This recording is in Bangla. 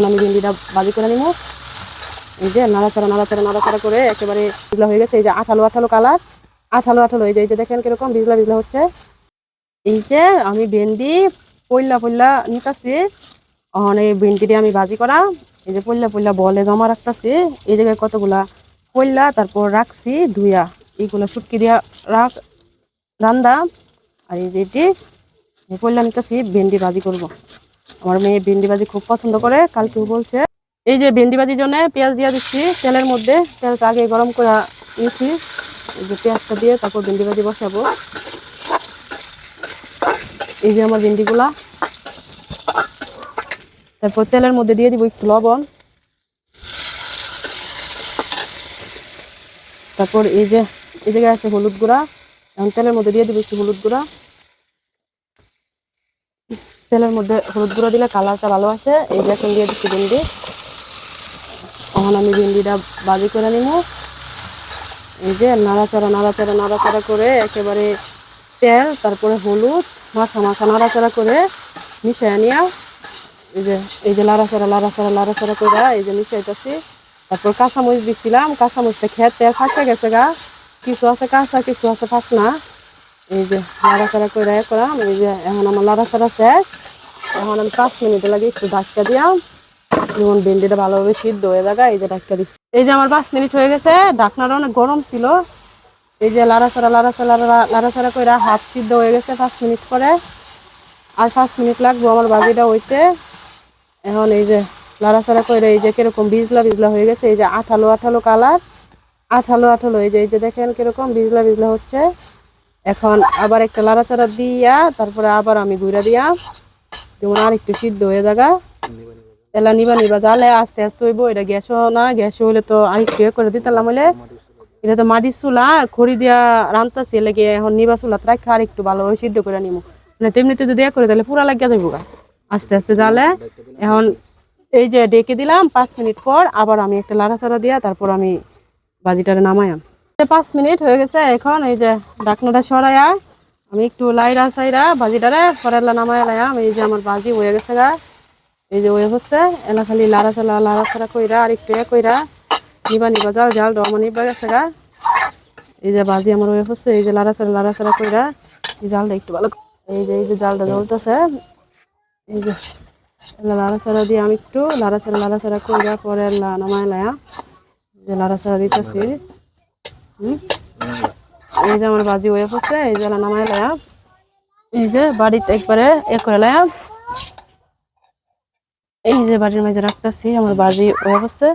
এখন আমি ভেন্ডিটা বাজি করে নিব এই যে নাড়াচাড়া নাড়াচাড়া নাড়াচাড়া করে একেবারে বিজলা হয়ে গেছে। এই যে আঠালো আঠালো কালার, আঠালো আঠালো। এই যে এই যে দেখেন কীরকম বিজলা বিজলা হচ্ছে। এই যে আমি ভেন্ডি পইলা পইলা নিতেছি। এখন এই ভেন্ডিটি আমি ভাজি করা। এই যে পইলা পইলা বলে জমা রাখতেছি। এই জায়গায় কতগুলা পইলা তারপর রাখছি, ধুইয়া। এইগুলো শুটকি দিয়া রাখ, রান্দা। আর এই যে এটি পইলা নিতেছি, ভেন্ডি ভাজি করব। আমার মেয়ে ভেন্ডি ভাজি খুব পছন্দ করে কালকেও বলছে, এই যে ভেন্ডি ভাজির জন্য পেঁয়াজ দিয়ে দিচ্ছি, তেলের মধ্যে তেলটা আগে গরম করে নিয়েছি এই যে পেঁয়াজটা দিয়ে তারপর ভেন্ডি ভাজি বসাবো। এই যে আমার ভেন্ডিগুলা। তারপর তেলের মধ্যে দিয়ে দিব একটু লবণ। তারপর এই যে, এই জায়গায় আছে হলুদ গুঁড়া, এখন তেলের মধ্যে দিয়ে দিব একটু হলুদ গুঁড়া। তেলের মধ্যে হলুদ গুঁড়া দিলে কালারটা ভালো আসে। এই যে এখন দিয়ে দিচ্ছি ভেন্ডি। এখন আমি ভেন্ডিটা বাজি করে নিব। এই যে নাড়াচাড়া নাড়াচাড়া নাড়াচাড়া করে একেবারে তেল, তারপরে হলুদ, মাখা মাখা নাড়াচাড়া করে মিশিয়ে নিয়া এই যে এই যে লাড়াচাড়া লাড়াচাড়া লাড়াচাড়া করে এই যে মিশাইতেছি তারপর কাঁচামরিচ দিচ্ছিলাম কাঁচামরিচটা খেয়ে তেল ফাঁসে গেছে গা। কিছু আছে কাঁচা, কিছু আছে ফাঁস না এই যে লাড়াচাড়া করে করাম, এই যে এখন আমার লাড়াচাড়া শেষ। এখন আমি পাঁচ মিনিট লাগে একটু ধাক্কা দিলাম যেমন ভেন্ডিটা ভালোভাবে সিদ্ধ হয়ে যাবে এই যে ধাক্কা দিচ্ছি এই যে আমার পাঁচ মিনিট হয়ে গেছে, ঢাকনাটা অনেক গরম ছিল। এই যে লাড়াচাড়া লাড়াচাড়া, লাড়া- লাড়াচাড়া করে হাফ সিদ্ধ হয়ে গেছে পাঁচ মিনিট পরে। আর পাঁচ মিনিট লাগবে আমার বাজিটা হইতে। এখন এই যে লাড়াচাড়া করে এই যে কীরকম বিজলা বিজলা হয়ে গেছে, এই যে আঠালো আঠালো কালার। আঠালো আঠালো, এই যে এই যে দেখেন কীরকম বিজলা বিজলা হচ্ছে। এখন আবার একটা লাড়াচাড়া দিয়া, তারপরে আবার আমি ঘুরে দিয়া, যেমন আর একটু সিদ্ধ হয়ে জায়গা এলা নিবা নিবা জালে আস্তে আস্তে হইব, এটা গ্যাসও না, গ্যাস হইলে তো আর একটু ইয়ে করে দিতাম হলে এটা তো মাটির চুলা, খড়ি দিয়া রান্তাছি লেগে এখন নিবা চুলা রাখা আর একটু ভালোভাবে সিদ্ধ করে নিব মানে তেমনিতে যদি করে, তাহলে পুরা লাগিয়া যাইব গা, আস্তে আস্তে জালে। এখন এই যে ডেকে দিলাম, পাঁচ মিনিট পর আবার আমি একটা লাড়াচাড়া দিয়া, তারপর আমি বাজিটারে নামায়াম। পাঁচ মিনিট হয়ে গেছে, এখন এই যে ডাকনাটা সরাইয়া আমি একটু লাইরা সাইরা ভাজিটারে পরেলা নামায় লাইয়াম এই যে আমার ভাজি হয়ে গেছে গা। এই যে ওয়ে হচ্ছে, এলা খালি লাড়াচাড়া লাড়াচাড়া কইরা, আর একটু এ কইরা নিবা নিবা জাল জাল ডমা নিবা গেছে গা। এই যে বাজি আমার ওয়ে হচ্ছে, এই যে লাড়াচাড়া লাড়াচাড়া কইরা এই জালটা একটু ভালো এই যে এই যে জালটা জ্বলতেছে, এই যে এলা লাড়াচাড়া দিয়ে আমি একটু লাড়াচাড়া লাড়াচাড়া কইরা পরে নামায় লায়া যে লাড়াচাড়া দিতেছি। হুম এই যে আমার বাজি হয়ে পড়ছে, এই যে নামাই লায়া। এই যে বাড়িতে একবারে এ করে লায়া। এই যে বাড়ির মাঝে রাখতেছি, আমার বাজি হয়ে পড়ছে।